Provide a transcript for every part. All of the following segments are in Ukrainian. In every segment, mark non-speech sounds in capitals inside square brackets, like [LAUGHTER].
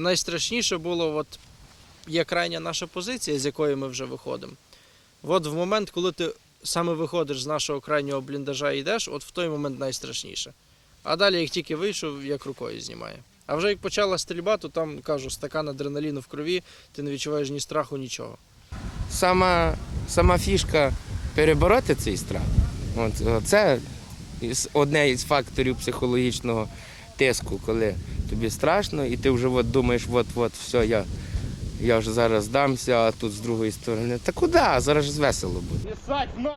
найстрашніше було, от є крайня наша позиція, з якої ми вже виходимо. От в момент, коли ти саме виходиш з нашого крайнього бліндажа і йдеш, от в той момент найстрашніше. А далі, як тільки вийшов, як рукою знімає. А вже як почала стрільба, то там кажу, стакан адреналіну в крові, ти не відчуваєш ні страху, нічого. Сама, сама фішка перебороти цей страх. От, це одне із факторів психологічного тиску, коли тобі страшно, і ти вже от думаєш, от-от, все, я, я вже зараз здамся, а тут з другої сторони. Та куди? Зараз ж весело буде. Нахуй!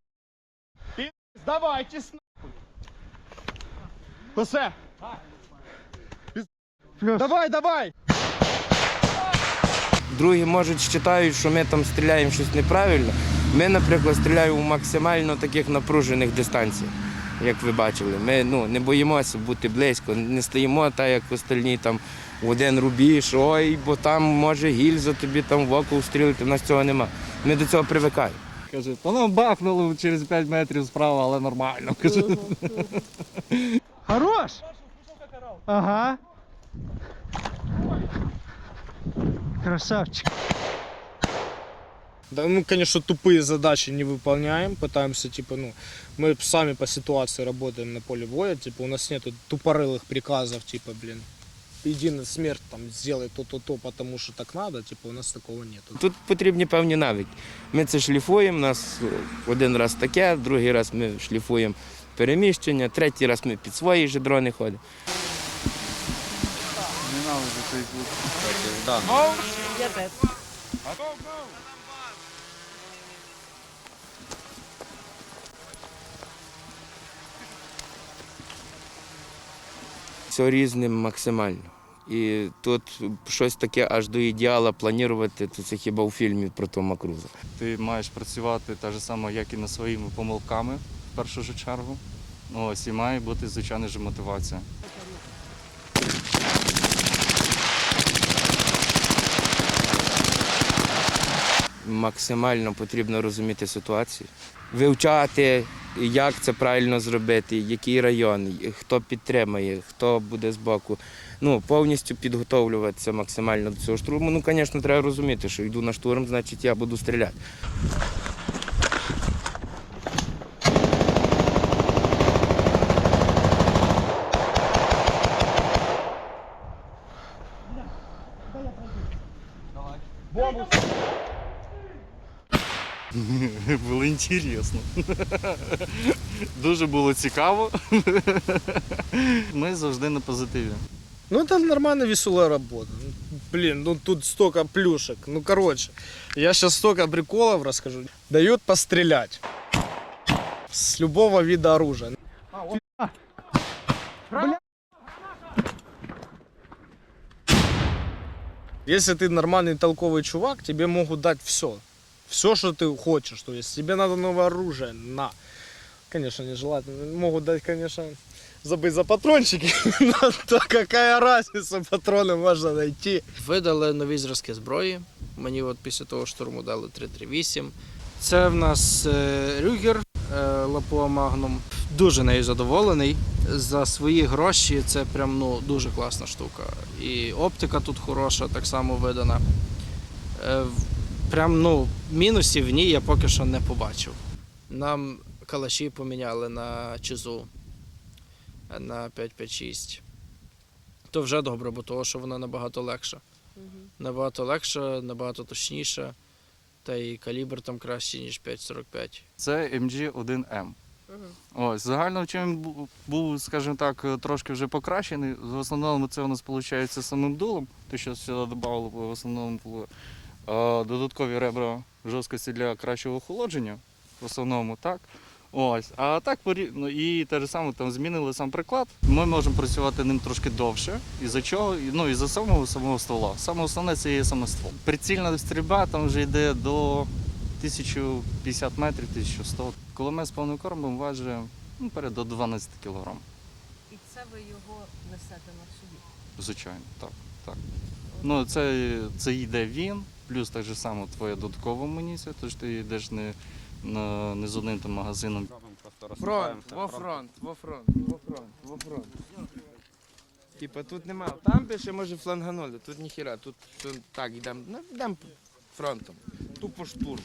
Хосе! Давай, давай! Другі, можуть вважають, що ми там стріляємо щось неправильно. Ми, наприклад, стріляємо у максимально таких напружених дистанціях, як ви бачили. Ми ну, не боїмося бути близько, не стоїмо так, як остальні там в один рубіж, ой, бо там може гільза тобі там в око встрілити. У нас цього нема. Ми до цього привикаємо. Каже, то нам бахнуло через 5 метрів справа, але нормально. [LAUGHS] Каже. Хорош! Ага. Красавчик. Да, мы, конечно, тупые задачи не выполняем, пытаемся, типа, ну, мы сами по ситуации работаем на поле боя, типа, у нас нету тупорылых приказов, типа, блин, иди на смерть, там, сделай то-то-то, потому что так надо, типа, у нас такого нету. Тут потрібні певні навики. Ми це шліфуємо, у нас е, один раз таке, другий раз ми шліфуємо переміщення, третій раз ми під свої ж дрони ходимо. Все різним максимально. І тут щось таке аж до ідеала планувати, то це хіба у фільмі про Тома Круза. Ти маєш працювати так само, як і над своїми помилками в першу чергу. Ось, і має бути, звичайно ж, мотивація. Максимально потрібно розуміти ситуацію, вивчати, як це правильно зробити, який район, хто підтримає, хто буде збоку. Ну, повністю підготовлюватися максимально до цього штурму. Ну, звісно, треба розуміти, що йду на штурм, значить я буду стріляти. [LAUGHS] Було інтересно. Дуже було цікаво. Ми завжди на позитиві. Ну, это нормально веселая работа. Ну, Блин, ну тут столько плюшек. Ну, короче, я сейчас столько приколов расскажу. Дают пострелять. С любого вида оружия. Если ты нормальный толковый чувак, тебе могут дать все. Все, что ты хочешь. То есть тебе надо новое оружие, на. Конечно, нежелательно. Могут дать, конечно, забыть за патрончики. [LAUGHS] Но то какая разница, патроны можно найти. Видали нові зразки зброї. Мені от після того штурму дали 338. Це в нас е, Рюгер е, Лапуа Магнум. Дуже нею задоволений. За свої гроші це прям ну, дуже класна штука. І оптика тут хороша, так само видана. Е, в- Прям ну, мінусів в ній я поки що не побачив. Нам калаші поміняли на чизу е, на 556. То вже добре, бо того, що вона набагато легша. Набагато легша, набагато точніша. Та й калібр там кращий, ніж 5,45. Це MG1M. Ось, загально чим був, скажімо так, трошки вже покращений. В основному це у нас виходить самим дулом, те, що сюди додавали, в основному було е, додаткові ребра жорсткості для кращого охолодження. В основному так. Ось. А так ну, і те ж саме там змінили сам приклад. Ми можемо працювати ним трошки довше. І за чого? Ну і за самого самого ствола. Саме основне це є саме ствол. Прицільна стрільба там вже йде до 1050 метрів, 1100. Кулемет з повним кормом важить ну, перед до 12 кг. І це ви його несете на собі. Звичайно, так. так. Ну, це, це йде він, плюс так же само твоя додаткова амуніція, тож ти йдеш не, на, не з одним там магазином. Фронт, во фронт, во фронт, во фронт, во фронт. Типа тут нема. Там пише, може, фланганули, тут ніхіра, тут, тут так, йдемо, ну, йдемо фронтом. Тупо штурм.